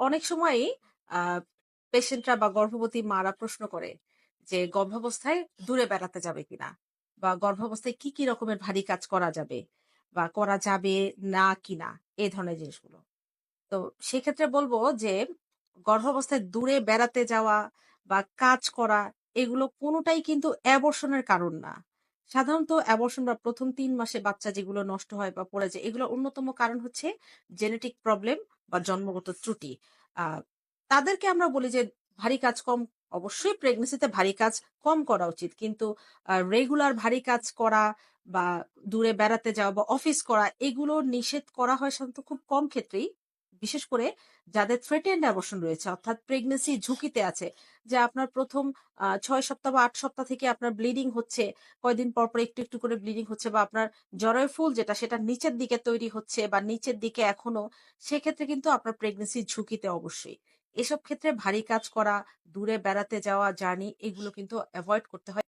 অনেক সময়ই পেশেন্টরা বা গর্ভবতী মারা প্রশ্ন করে যে গর্ভাবস্থায় দূরে বেড়াতে যাবে কিনা? বা গর্ভাবস্থায় কি, কি রকমের ভারী কাজ করা যাবে? বা করা যাবে না কিনা? এই ধরনের জিনিসগুলো। তো সেক্ষেত্রে বলব যে গর্ভাবস্থায় দূরে বেড়াতে যাওয়া বা কাজ করা এগুলো কোনোটাই কিন্তু অ্যাবরশন এর কারণ না। সাধারণত অ্যাবরশন বা ১ম ৩ মাসে বাচ্চা যেগুলো নষ্ট হয় বা পড়ে যায় এগুলোর অন্যতম কারণ হচ্ছে জেনেটিক প্রবলেম বা জন্মগত ত্রুটি। তাদেরকে আমরা বলি যে ভারী কাজ কম, অবশ্যই প্রেগনেন্সিতে ভারী কাজ কম করা উচিত। কিন্তু রেগুলার ভারী কাজ করা বা দূরে বেড়াতে যাওয়া বা অফিস করা, এগুলো নিষেধ করা হয় সাধারণত খুব কম ক্ষেত্রেই। বিশেষ করে যাদের থ্রেটেন্ড অ্যাবরশন রয়েছে অর্থাৎ প্রেগনেন্সি ঝুঁকিতে আছে। যে আপনার ১ম আ ৬ সপ্তাহ বা আট সপ্তাহ থেকে আপনার ব্লিডিং হচ্ছে। কয়দিন পর, পর একটু, একটু করে ব্লিডিং হচ্ছে বা আপনার জরায়ু ফুল যেটা সেটা নিচের দিকে তৈরি হচ্ছে বা নিচের দিকে এখনও সেক্ষেত্রে কিন্তু আপনার প্রেগনেন্সি ঝুঁকিতে অবশ্যই। এসব ক্ষেত্রে ভারী কাজ করা, দূরে বেড়াতে যাওয়া, জার্নি এগুলো কিন্তু অ্যাভয়েড করতে হয়।